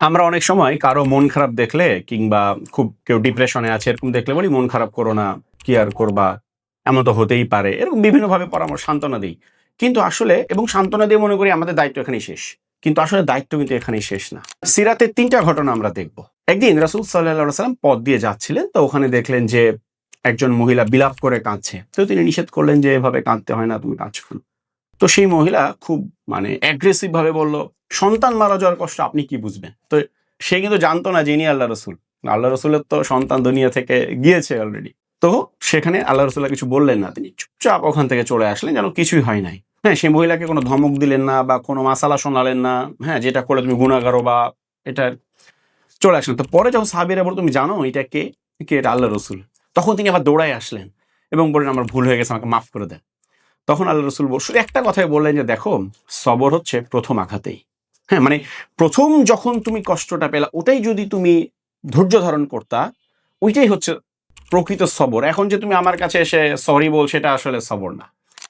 আমরা অনেক সময় কারও মন খারাপ দেখলে কিংবা খুব কেউ ডিপ্রেশনে আছে, এরকম দেখলে বলি, মন খারাপ করো না, কি আর করবা? এমন তো হতেই পারে। এরকম বিভিন্নভাবে পরামর্শ, সান্ত্বনা দিই। কিন্তু আসলে, এবং সান্ত্বনা দিয়ে মনে করি আমাদের দায়িত্ব এখানেই শেষ। কিন্তু আসলে দায়িত্ব কিন্তু এখানেই শেষ না। সিরাতের তিনটা ঘটনা আমরা দেখব। একদিন রাসুল সাল্লাহ সাল্লাম পথ দিয়ে যাচ্ছিলেন, তো ওখানে দেখলেন যে একজন মহিলা বিলাপ করে কাঁদছে। তো তিনি নিষেধ করলেন যে, এভাবে কাঁদতে হয় না, তুমি কাঁদছো? তো সেই মহিলা খুব মানে অ্যাগ্রেসিভ ভাবে বলল সন্তান মারা যাওয়ার কষ্ট আপনি কি বুঝবেন? তো সে কিন্তু জানতো না যিনি আল্লাহ রসুল। আল্লাহ রসুলের তো সন্তান দুনিয়া থেকে গিয়েছে অলরেডি তো সেখানে আল্লাহ রসুল্লাহ কিছু বললেন না। তিনি চুপচাপ ওখান থেকে চলে আসলেন, যেন কিছুই হয় নাই। হ্যাঁ সেই মহিলাকে কোনো ধমক দিলেন না বা কোনো মাসালা শোনালেন না। হ্যাঁ যেটা করে তুমি গুণাগারো বা এটা চলে আসলেন। তো পরে যখন সাহাবিরা বলো তুমি জানো এটা কে? কে এটা আল্লাহ রসুল? তখন তিনি আবার দৌড়ায় আসলেন এবং বললেন, আমার ভুল হয়ে গেছে, আমাকে মাফ করে দেন। তখন আল্লাহ রসুল শুধু একটা কথাই বললেন যে, দেখো, সবর হচ্ছে প্রথম আঘাতেই। হ্যাঁ মানে প্রথম যখন তুমি কষ্টটা পেলা, ওটাই যদি তুমি ধৈর্য ধারণ করতা, ওইটাই হচ্ছে প্রকৃত সবর। এখন যে তুমি আমার কাছে এসে সরি বল, সেটা আসলে সবর না।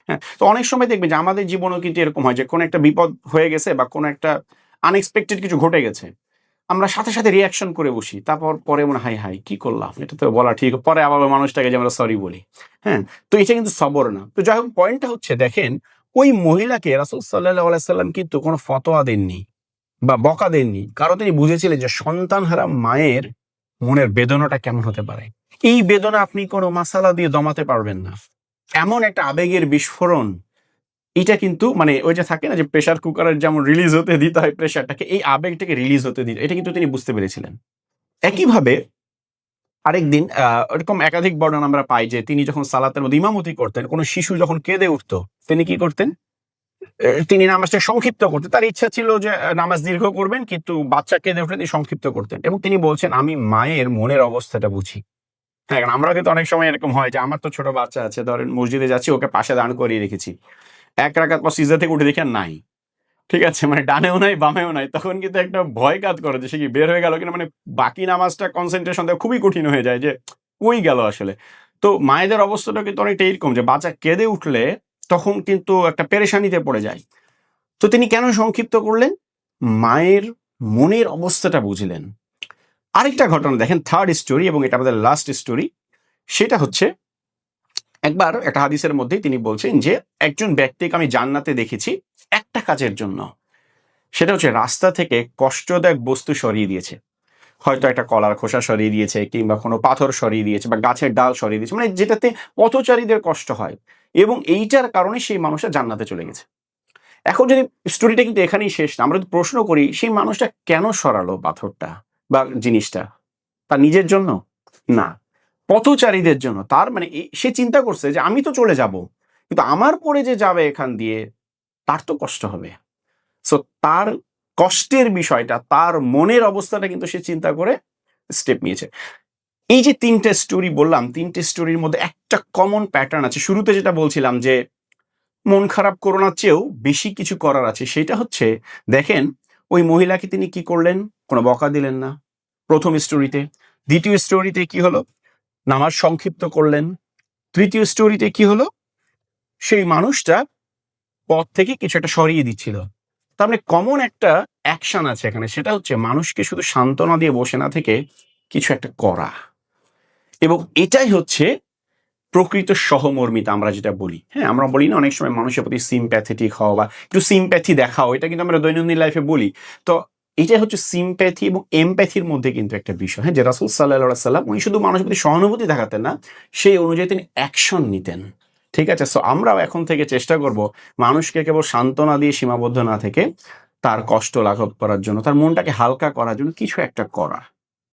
হ্যাঁ তো অনেক সময় দেখবে যে আমাদের জীবনেও কিন্তু এরকম হয় যে কোনো একটা বিপদ হয়ে গেছে বা কোনো একটা আনএক্সপেক্টেড কিছু ঘটে গেছে। আমরা সাথে সাথে রিয়াকশন করে বসি, তারপর পরে মনে হাই হাই কি করলাম? এটা তো বলা ঠিক। পরে আবার মানুষটাকে যে আমরা সরি বলি। হ্যাঁ তো এটা কিন্তু সবর না। তো যাই হোক পয়েন্টটা হচ্ছে, দেখেন, ওই মহিলাকে রাসুল সাল্লাহ সাল্লাম কিন্তু কোনো ফতোয়া দেননি। বা বকা দেননি। কারণ তিনি বুঝেছিলেন যে সন্তান হারা মায়ের মনের বেদনাটা কেমন হতে পারে। এই বেদনা আপনি কোনো মাসালা দিয়ে দমাতে পারবেন না। এমন একটা আবেগের বিস্ফোরণ এটা কিন্তু মানে ওই যে থাকে না যে প্রেশার কুকারের যেমন রিলিজ হতে দিতে হয় প্রেশারটাকে এই আবেগটাকে রিলিজ হতে দিতে এটা কিন্তু তিনি বুঝতে পেরেছিলেন। একইভাবে আরেকদিন আহ, এরকম একাধিক বর্ণনা আমরা পাই যে তিনি যখন সালাতের মধ্যে ইমামতি করতেন কোনো শিশু যখন কেঁদে উঠতো তিনি কি করতেন? তিনি নামাজটা সংক্ষিপ্ত করতেন। তার ইচ্ছা ছিল যে নামাজ দীর্ঘ করবেন, কিন্তু বাচ্চা কেঁদে উঠলে তিনি সংক্ষিপ্ত করতেন। এবং তিনি বলছেন, আমি মায়ের মনের অবস্থাটা বুঝি। হ্যাঁ আমরা কিন্তু অনেক সময় এরকম হয় যে, আমার তো ছোট বাচ্চা আছে, ধরেন মসজিদে যাচ্ছি, ওকে পাশে দাঁড় করিয়ে রেখেছি। এক রাখাত পর সিজা থেকে উঠে দেখে নাই। ঠিক আছে? মানে ডানেও নাই, বামেও নাই। তখন কিন্তু একটা ভয় কাজ করে যে, সে কি বের হয়ে গেল কিনা? মানে বাকি নামাজটা কনসেন্ট্রেশন দেওয়া খুবই কঠিন হয়ে যায় যে, কই গেল আসলে? তো মায়েদের অবস্থাটা কিন্তু অনেকটা এরকম যে, বাচ্চা কেঁদে উঠলে তখন কিন্তু একটা পেরেশানিতে পড়ে যায়। তো তিনি কেন সংক্ষিপ্ত করলেন? মায়ের মনের অবস্থাটা বুঝলেন। আরেকটা ঘটনা দেখেন থার্ড স্টোরি এবং এটা আমাদের লাস্ট স্টোরি সেটা হচ্ছে, একবার একটা হাদিসের মধ্যেই তিনি বলছেন যে, একজন ব্যক্তিকে আমি জান্নাতে দেখেছি একটা কাজের জন্য। সেটা হচ্ছে রাস্তা থেকে কষ্টদায়ক বস্তু সরিয়ে দিয়েছে। হয়তো একটা কলার খোসা সরিয়ে দিয়েছে কিংবা কোনো পাথর সরিয়ে দিয়েছে বা গাছের ডাল সরিয়ে দিয়েছে। মানে যেটাতে পথচারীদের কষ্ট হয়। এবং এইটার কারণে সেই মানুষটা জান্নাতে চলে গেছে। এখন যদি স্টোরিটা কিন্তু এখানেই শেষ না, আমরা যদি প্রশ্ন করি, সেই মানুষটা কেন সরালো পাথরটা বা জিনিসটা? তার নিজের জন্য? না। পথচারীদের জন্য। তার মানে সে চিন্তা করছে যে আমি তো চলে যাব, কিন্তু আমার পরে যে যাবে এখান দিয়ে, তার তো কষ্ট হবে। সো তার কষ্টের বিষয়টা, তার মনের অবস্থাটা কিন্তু সে চিন্তা করে স্টেপ নিয়েছে। এই যে তিনটে স্টোরি বললাম, তিনটে স্টোরির মধ্যে একটা কমন প্যাটার্ন আছে। শুরুতে যেটা বলছিলাম যে, মন খারাপ করোনার চেয়েও বেশি কিছু করার আছে। সেটা হচ্ছে, দেখেন, ওই মহিলাকে তিনি কি করলেন? কোনো বকা দিলেন না। প্রথম স্টোরিতে দ্বিতীয় স্টোরিতে কি হলো? নামাজ সংক্ষিপ্ত করলেন। তৃতীয় স্টোরিতে কি হলো? সেই মানুষটা পথ থেকে কিছু একটা সরিয়ে দিচ্ছিল। তার মানে কমন একটা অ্যাকশন আছে এখানে। সেটা হচ্ছে, মানুষকে শুধু সান্ত্বনা দিয়ে বসে না থেকে কিছু একটা করা। এবং এটাই হচ্ছে প্রকৃত সহমর্মিতা, আমরা যেটা বলি। হ্যাঁ আমরা বলি না, অনেক সময় মানুষের প্রতি সিম্প্যাথেটিক হওয়া বা একটু সিম্প্যাথি দেখাও, এটা কিন্তু আমরা দৈনন্দিন লাইফে বলি। তো এটাই হচ্ছে সিম্প্যাথি এবং এমপ্যাথির মধ্যে কিন্তু একটা বিষয়। হ্যাঁ যে রাসুল সাল্লাহ সাল্লাম উনি শুধু মানুষের প্রতি সহানুভূতি দেখাতেন না, সেই অনুযায়ী তিনি অ্যাকশন নিতেন। ঠিক আছে? সো আমরাও এখন থেকে চেষ্টা করব মানুষকে কেবল সান্ত্বনা দিয়ে, সীমাবদ্ধ না থেকে তার কষ্ট লাঘব করার জন্য, তার মনটাকে হালকা করার জন্য কিছু একটা করা